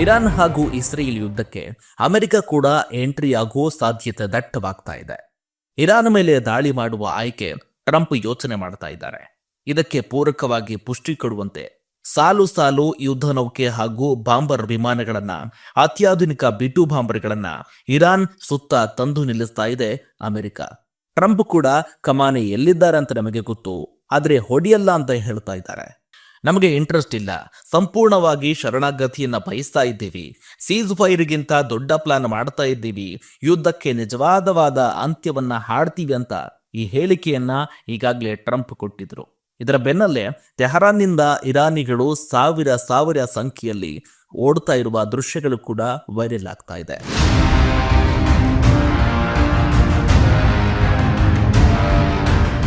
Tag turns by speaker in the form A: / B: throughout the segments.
A: Iran ಹಾಗೂ Israel ಯುದ್ಧಕ್ಕೆ America ಕೂಡ ಎಂಟ್ರಿ ಆಗುವ ಸಾಧ್ಯತೆ ದಟ್ಟವಾಗ್ತಾ ಇದೆ. ಇರಾನ್ ಮೇಲೆ ದಾಳಿ ಮಾಡುವ ಆಯ್ಕೆ ಟ್ರಂಪ್ ಯೋಚನೆ ಮಾಡ್ತಾ ಇದ್ದಾರೆ. ಇದಕ್ಕೆ ಪೂರಕವಾಗಿ ಪುಷ್ಟಿ ಕೊಡುವಂತೆ ಸಾಲು ಸಾಲು ಯುದ್ಧ ನೌಕೆ ಹಾಗೂ ಬಾಂಬರ್ ವಿಮಾನಗಳನ್ನ, ಅತ್ಯಾಧುನಿಕ ಬಿಟು ಬಾಂಬರ್ಗಳನ್ನ ಇರಾನ್ ಸುತ್ತ ತಂದು ನಿಲ್ಲಿಸ್ತಾ ಇದೆ ಅಮೆರಿಕ. ಟ್ರಂಪ್ ಕೂಡ, ಕಮಾನೆ ಎಲ್ಲಿದ್ದಾರೆ ಅಂತ ನಮಗೆ ಗೊತ್ತು, ಆದರೆ ಹೊಡಿಯಲ್ಲ ಅಂತ ಹೇಳ್ತಾ ಇದ್ದಾರೆ. ನಮಗೆ ಇಂಟ್ರೆಸ್ಟ್ ಇಲ್ಲ. ಸಂಪೂರ್ಣವಾಗಿ ಶರಣಾಗತಿಯನ್ನು ಬಯಸ್ತಾ ಇದ್ದೀವಿ. ಸೀಸ್ ಫೈರ್ಗಿಂತ ದೊಡ್ಡ ಪ್ಲಾನ್ ಮಾಡ್ತಾ ಇದ್ದೀವಿ. ಯುದ್ಧಕ್ಕೆ ನಿಜವಾದವಾದ ಅಂತ್ಯವನ್ನ ಹಾಡ್ತೀವಿ ಅಂತ ಈ ಹೇಳಿಕೆಯನ್ನ ಈಗಾಗಲೇ ಟ್ರಂಪ್ ಕೊಟ್ಟಿದ್ರು. ಇದರ ಬೆನ್ನಲ್ಲೇ ತೆಹರಾನ್ನಿಂದ ಇರಾನಿಗಳು ಸಾವಿರ ಸಾವಿರ ಸಂಖ್ಯೆಯಲ್ಲಿ ಓಡ್ತಾ ಇರುವ ದೃಶ್ಯಗಳು ಕೂಡ ವೈರಲ್ ಆಗ್ತಾ ಇದೆ.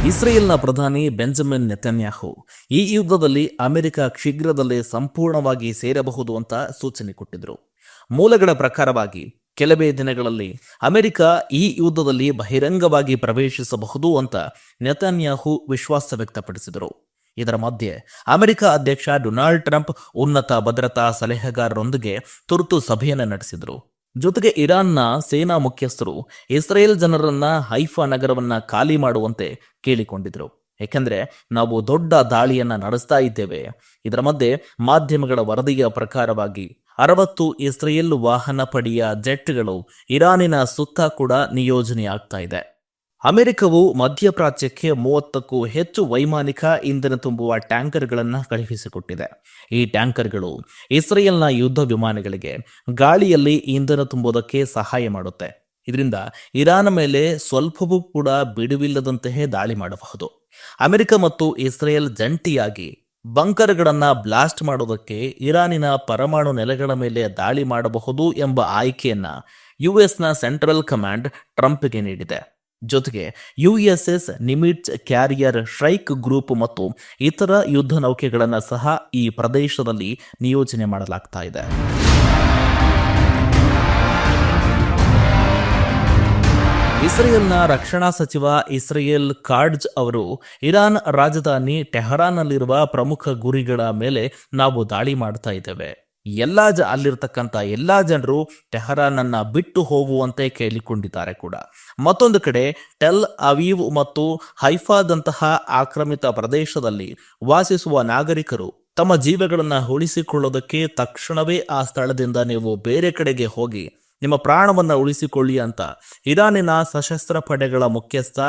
A: ಇಸ್ರೇಲ್ನ ಪ್ರಧಾನಿ ಬೆಂಜಮಿನ್ ನೆತನ್ಯಾಹು ಈ ಯುದ್ಧದಲ್ಲಿ ಅಮೆರಿಕ ಶೀಘ್ರದಲ್ಲೇ ಸಂಪೂರ್ಣವಾಗಿ ಸೇರಬಹುದು ಅಂತ ಸೂಚನೆ ಕೊಟ್ಟಿದ್ರು. ಮೂಲಗಳ ಪ್ರಕಾರವಾಗಿ ಕೆಲವೇ ದಿನಗಳಲ್ಲಿ ಅಮೆರಿಕ ಈ ಯುದ್ಧದಲ್ಲಿ ಬಹಿರಂಗವಾಗಿ ಪ್ರವೇಶಿಸಬಹುದು ಅಂತ ನೆತನ್ಯಾಹು ವಿಶ್ವಾಸ ವ್ಯಕ್ತಪಡಿಸಿದರು. ಇದರ ಮಧ್ಯೆ ಅಮೆರಿಕ ಅಧ್ಯಕ್ಷ ಡೊನಾಲ್ಡ್ ಟ್ರಂಪ್ ಉನ್ನತ ಭದ್ರತಾ ಸಲಹೆಗಾರರೊಂದಿಗೆ ತುರ್ತು ಸಭೆಯನ್ನು ನಡೆಸಿದರು. ಜೊತೆಗೆ ಇರಾನ್ನ ಸೇನಾ ಮುಖ್ಯಸ್ಥರು ಇಸ್ರೇಲ್ ಜನರನ್ನ ಹೈಫಾ ನಗರವನ್ನ ಖಾಲಿ ಮಾಡುವಂತೆ ಕೇಳಿಕೊಂಡಿದ್ರು. ಏಕೆಂದ್ರೆ ನಾವು ದೊಡ್ಡ ದಾಳಿಯನ್ನ ನಡೆಸ್ತಾ ಇದ್ದೇವೆ. ಇದರ ಮಧ್ಯೆ ಮಾಧ್ಯಮಗಳ ವರದಿಯ ಪ್ರಕಾರವಾಗಿ ಅರವತ್ತು ಇಸ್ರೇಲ್ ವಾಹನ ಪಡೆಯ ಜೆಟ್ಗಳು ಇರಾನಿನ ಸುತ್ತ ಕೂಡ ನಿಯೋಜನೆ ಆಗ್ತಾ ಇದೆ. ಅಮೆರಿಕವು ಮಧ್ಯಪ್ರಾಚ್ಯಕ್ಕೆ ಮೂವತ್ತಕ್ಕೂ ಹೆಚ್ಚು ವೈಮಾನಿಕ ಇಂಧನ ತುಂಬುವ ಟ್ಯಾಂಕರ್ಗಳನ್ನು ಕಳುಹಿಸಿಕೊಟ್ಟಿದೆ. ಈ ಟ್ಯಾಂಕರ್ಗಳು ಇಸ್ರೇಲ್ನ ಯುದ್ಧ ವಿಮಾನಗಳಿಗೆ ಗಾಳಿಯಲ್ಲಿ ಇಂಧನ ತುಂಬುವುದಕ್ಕೆ ಸಹಾಯ ಮಾಡುತ್ತೆ. ಇದರಿಂದ ಇರಾನ್ ಮೇಲೆ ಸ್ವಲ್ಪವೂ ಕೂಡ ಬಿಡುವಿಲ್ಲದಂತೆಯೇ ದಾಳಿ ಮಾಡಬಹುದು. ಅಮೆರಿಕ ಮತ್ತು ಇಸ್ರೇಲ್ ಜಂಟಿಯಾಗಿ ಬಂಕರ್ಗಳನ್ನು ಬ್ಲಾಸ್ಟ್ ಮಾಡೋದಕ್ಕೆ ಇರಾನಿನ ಪರಮಾಣು ನೆಲೆಗಳ ಮೇಲೆ ದಾಳಿ ಮಾಡಬಹುದು ಎಂಬ ಆಯ್ಕೆಯನ್ನು ಯುಎಸ್ನ ಸೆಂಟ್ರಲ್ ಕಮಾಂಡ್ ಟ್ರಂಪ್ಗೆ ನೀಡಿದೆ. ಜೊತೆಗೆ USS Nimitz carrier strike group ಮತ್ತು ಇತರ ಯುದ್ಧ ನೌಕೆಗಳನ್ನು ಸಹ ಈ ಪ್ರದೇಶದಲ್ಲಿ ನಿಯೋಜನೆ ಮಾಡಲಾಗ್ತಾ ಇದೆ. ಇಸ್ರೇಲ್ನ ರಕ್ಷಣಾ ಸಚಿವ ಇಸ್ರೇಲ್ ಕಾರ್ಡ್ಜ್ ಅವರು ಇರಾನ್ ರಾಜಧಾನಿ ಟೆಹರಾನ್ನಲ್ಲಿರುವ ಪ್ರಮುಖ ಗುರಿಗಳ ಮೇಲೆ ನಾವು ದಾಳಿ ಮಾಡ್ತಾ ಇದ್ದೇವೆ. ಎಲ್ಲಾ ಜ, ಅಲ್ಲಿರ್ತಕ್ಕಂಥ ಎಲ್ಲ ಜನರು ಟೆಹರಾನನ್ನ ಬಿಟ್ಟು ಹೋಗುವಂತೆ ಕೇಳಿಕೊಂಡಿದ್ದಾರೆ ಕೂಡ. ಮತ್ತೊಂದು ಕಡೆ ಟೆಲ್ ಅವೀವ್ ಮತ್ತು ಹೈಫಾದಂತಹ ಆಕ್ರಮಿತ ಪ್ರದೇಶದಲ್ಲಿ ವಾಸಿಸುವ ನಾಗರಿಕರು ತಮ್ಮ ಜೀವಗಳನ್ನು ಉಳಿಸಿಕೊಳ್ಳೋದಕ್ಕೆ ತಕ್ಷಣವೇ ಆ ಸ್ಥಳದಿಂದ ನೀವು ಬೇರೆ ಕಡೆಗೆ ಹೋಗಿ ನಿಮ್ಮ ಪ್ರಾಣವನ್ನು ಉಳಿಸಿಕೊಳ್ಳಿ ಅಂತ ಇರಾನಿನ ಸಶಸ್ತ್ರ ಪಡೆಗಳ ಮುಖ್ಯಸ್ಥ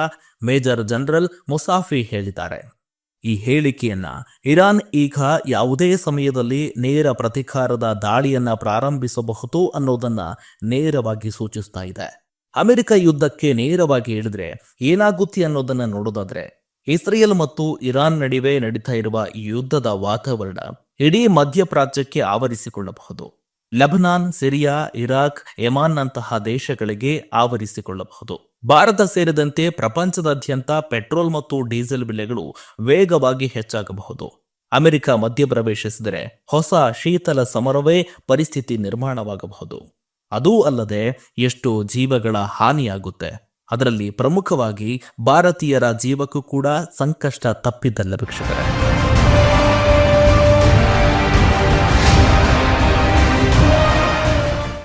A: ಮೇಜರ್ ಜನರಲ್ ಮುಸಾಫಿ ಹೇಳಿದ್ದಾರೆ. ಈ ಹೇಳಿಕೆಯನ್ನ. ಇರಾನ್ ಈಗ ಯಾವುದೇ ಸಮಯದಲ್ಲಿ ನೇರ ಪ್ರತಿಕಾರದ ದಾಳಿಯನ್ನ ಪ್ರಾರಂಭಿಸಬಹುದು ಅನ್ನೋದನ್ನ ನೇರವಾಗಿ ಸೂಚಿಸ್ತಾ ಇದೆ. ಅಮೆರಿಕ ಯುದ್ಧಕ್ಕೆ ನೇರವಾಗಿ ಹೇಳಿದ್ರೆ ಏನಾಗುತ್ತೆ ಅನ್ನೋದನ್ನ ನೋಡೋದಾದ್ರೆ, ಇಸ್ರೇಲ್ ಮತ್ತು ಇರಾನ್ ನಡುವೆ ನಡೀತಾ ಇರುವ ಯುದ್ಧದ ವಾತಾವರಣ ಇಡೀ ಮಧ್ಯಪ್ರಾಚ್ಯಕ್ಕೆ ಆವರಿಸಿಕೊಳ್ಳಬಹುದು. ಲೆಬನಾನ್, ಸಿರಿಯಾ, ಇರಾಕ್ ಯಮಾನ್ನಂತಹ ದೇಶಗಳಿಗೆ ಆವರಿಸಿಕೊಳ್ಳಬಹುದು. ಭಾರತ ಸೇರಿದಂತೆ ಪ್ರಪಂಚದಾದ್ಯಂತ ಪೆಟ್ರೋಲ್ ಮತ್ತು ಡೀಸೆಲ್ ಬೆಲೆಗಳು ವೇಗವಾಗಿ ಹೆಚ್ಚಾಗಬಹುದು. ಅಮೆರಿಕ ಮಧ್ಯಪ್ರವೇಶಿಸಿದರೆ ಹೊಸ ಶೀತಲ ಸಮರವೇ ಪರಿಸ್ಥಿತಿ ನಿರ್ಮಾಣವಾಗಬಹುದು. ಅದೂ ಅಲ್ಲದೆ ಎಷ್ಟು ಜೀವಗಳ ಹಾನಿಯಾಗುತ್ತೆ. ಅದರಲ್ಲಿ ಪ್ರಮುಖವಾಗಿ ಭಾರತೀಯರ ಜೀವಕ್ಕೂ ಕೂಡ ಸಂಕಷ್ಟ ತಪ್ಪಿದ್ದಲ್ಲ ವೀಕ್ಷಕರೇ.